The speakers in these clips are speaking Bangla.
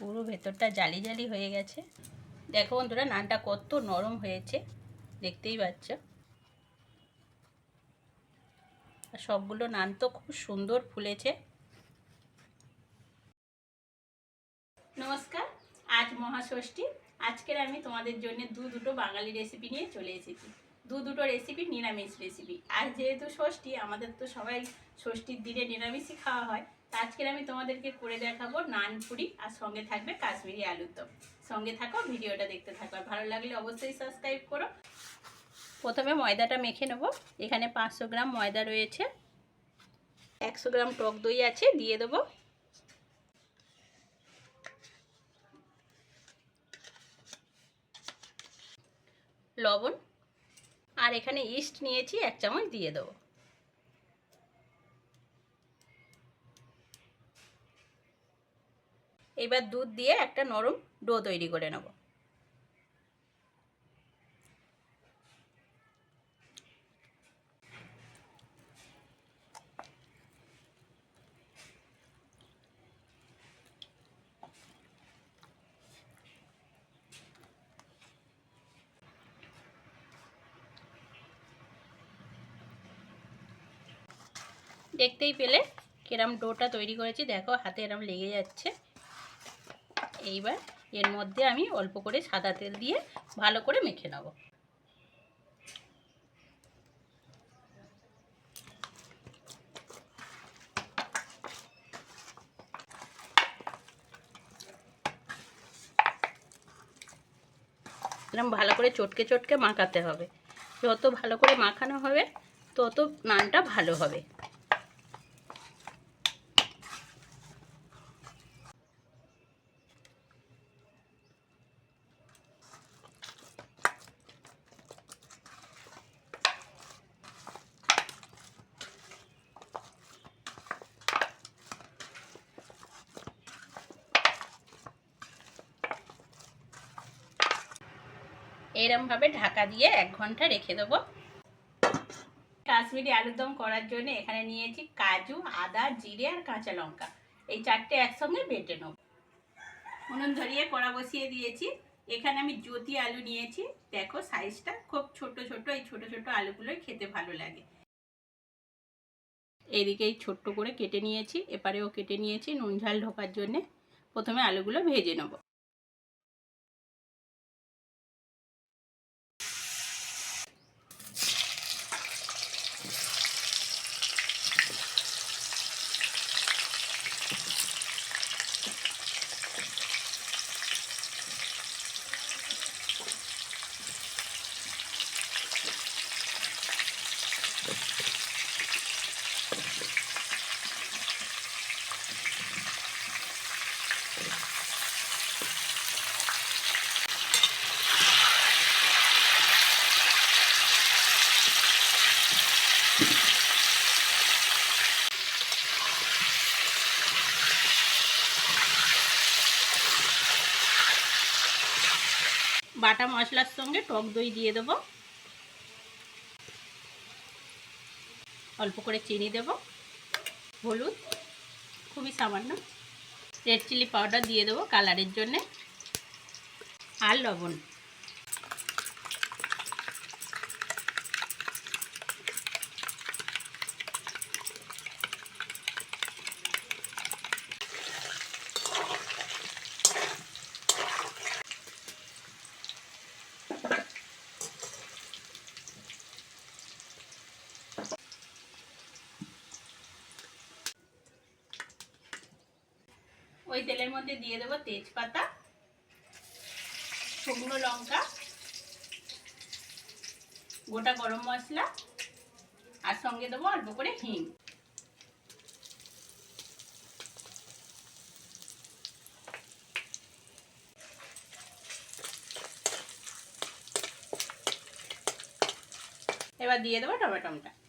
পুরো ভেতরটা জালি জালি হয়ে গেছে। দেখো বন্ধুরা, নানটা কত নরম হয়েছে, দেখতেই পাচ্ছ। সবগুলো নান তো খুব সুন্দর ফুলেছে। নমস্কার, আজ মহাষষ্ঠী। আজকের আমি তোমাদের জন্য দু দুটো বাঙালি রেসিপি নিয়ে চলে এসেছি। দু দুটো রেসিপি নিরামিষ রেসিপি আর যেহেতু ষষ্ঠী, আমাদের তো সবাই ষষ্ঠীর দিনে নিরামিষই খাওয়া হয়। আজকের আমি তোমাদেরকে করে দেখাবো নান পুরি আর সঙ্গে থাকবে কাশ্মীরি আলুর দম। সঙ্গে থাকো, ভিডিওটা দেখতে থাকো। আর ভালো লাগলে অবশ্যই সাবস্ক্রাইব করো। প্রথমে ময়দাটা মেখে নেব। এখানে পাঁচশো গ্রাম ময়দা রয়েছে। একশো গ্রাম টক দই আছে, দিয়ে দেবো। লবণ। আর এখানে ইস্ট নিয়েছি, এক চামচ দিয়ে দেবো। এবার দুধ দিয়ে একটা নরম ডো তৈরি করে নেব। দেখতেই পেলে কিরম ডোটা তৈরি করেছি, দেখো হাতে এরম লেগে যাচ্ছে। এইবার এর মধ্যে আমি অল্প করে সাদা তেল দিয়ে ভালো করে মেখে নেব। এরকম ভালো করে চটকে চটকে মাখাতে হবে। যত ভালো করে মাখানো হবে, তত নানটা ভালো হবে। এরমভাবে ঢাকা দিয়ে এক ঘণ্টা রেখে দেবো। কাশ্মীরি আলুর দম করার জন্য এখানে নিয়েছি কাজু, আদা, জিরে আর কাঁচা লঙ্কা। এই চারটে একসঙ্গে বেটে নেব। উনুন ধরিয়ে কড়া বসিয়ে দিয়েছি। এখানে আমি জ্যোতি আলু নিয়েছি। দেখো সাইজটা খুব ছোট ছোট, এই ছোট ছোট আলুগুলোই খেতে ভালো লাগে। এদিকে এই ছোট্ট করে কেটে নিয়েছি। এপারেও কেটে নিয়েছি নুন ঝাল ঢোকার জন্যে। প্রথমে আলুগুলো ভেজে নেব। বাটা মশলার সঙ্গে টক দই দিয়ে দেব। অল্প করে চিনি দেব। হলুদ, খুবই সামান্য। রেড চিলি পাউডার দিয়ে দেবো কালারের জন্যে। আর লবণ। ওই তেলের মধ্যে দিয়ে দেবো তেজপাতা, শুকনো লঙ্কা, গোটা গরম মশলা, আর সঙ্গে দেবো অল্প করে হিং। এবার দিয়ে দেবো টমেটোটা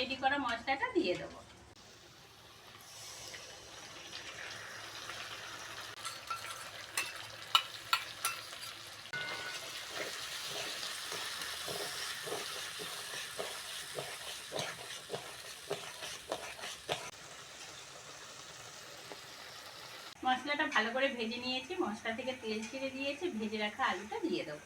রেডি করা মশলাটা দিয়ে দেবো। মশলাটা ভালো করে ভেজে নিয়েছি, মশলা থেকে তেল ছেড়ে দিয়েছি, ভেজে রাখা আলুটা দিয়ে দেবো।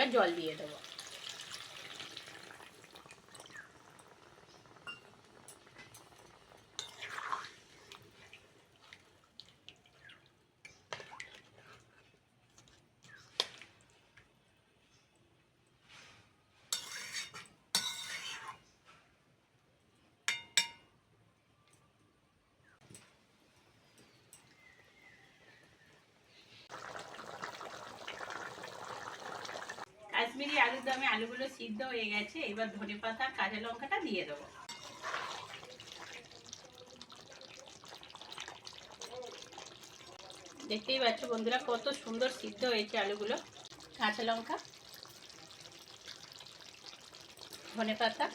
এবার জল দিয়ে দেবো কাশ্মীরি আলুর দমে আলুগুলো সিদ্ধ হয়ে গেছে, এবার ধনে পাতা, কাঁচা লঙ্কাটা দিয়ে দেবো। দেখতেই পাচ্ছ বন্ধুরা, কত সুন্দর সিদ্ধ হয়েছে আলুগুলো। কাঁচা লঙ্কা, ধনে পাতা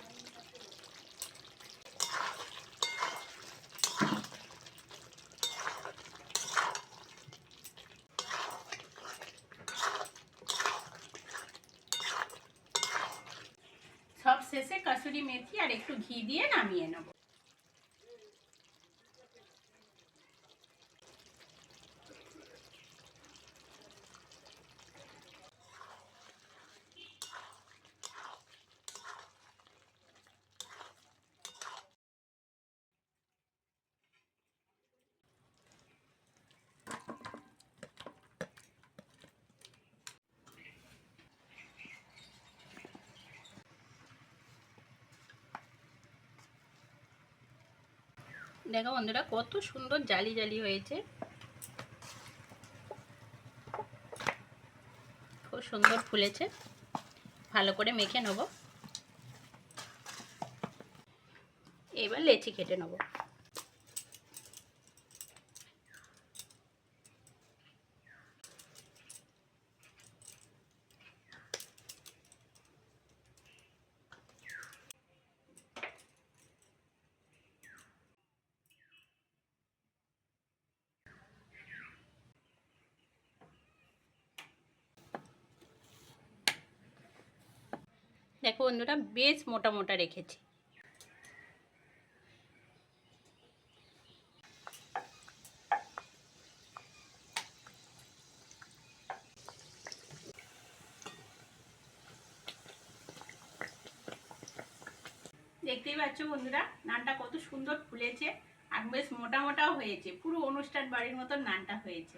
শেষে কাসুরি মেথি আর একটু ঘি দিয়ে নামিয়ে নেব। দেখো বন্ধুরা, কত সুন্দর জালি জালি হয়েছে। খুব সুন্দর ফুলেছে। ভালো করে মেখে নেব। এবার লেচি কেটে নেব। দেখো বন্ধুরা, বেশ মোটা মোটা রেখেছি। দেখতেই পাচ্ছ বন্ধুরা, নানটা কত সুন্দর ফুলেছে, আর বেশ মোটা মোটাও হয়েছে, পুরো অনুষ্ঠান বাড়ির মতন নানটা হয়েছে।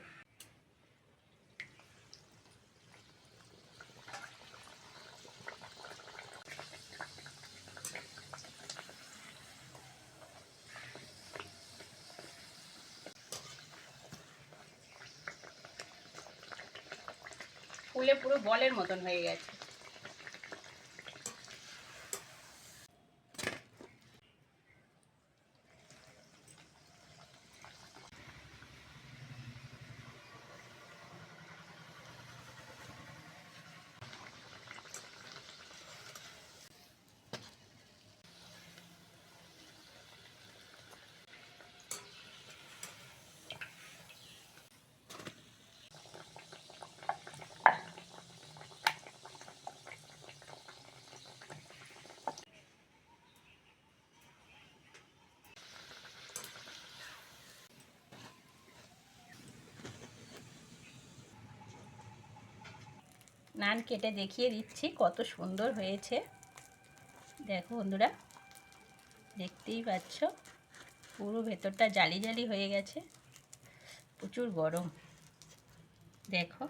ফুলে পুরো বলের মতন হয়ে গেছে। নান কেটে দেখিয়ে দিচ্ছি, কত সুন্দর হয়েছে। দেখো বন্ধুরা, দেখতেই পাচ্ছ, পুরো ভেতরটা জালি জালি হয়ে গেছে, প্রচুর গরম। দেখো।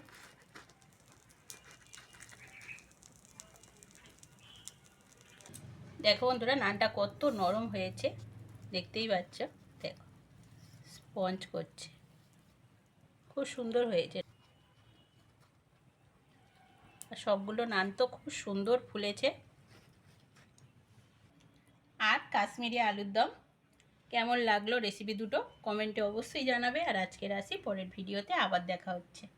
দেখো বন্ধুরা নানটা কত নরম হয়েছে, দেখতেই পাচ্ছ। দেখো, স্পঞ্জ করছে। খুব সুন্দর হয়েছে। সবগুলো নান তো খুব সুন্দর ফুলেছে। আর কাশ্মীরি আলুর দম, কেমন লাগল রেসিপি দুটো? কমেন্টে অবশ্যই জানাবে। আর আজকের আসি পরের ভিডিওতে আবার দেখা হচ্ছে।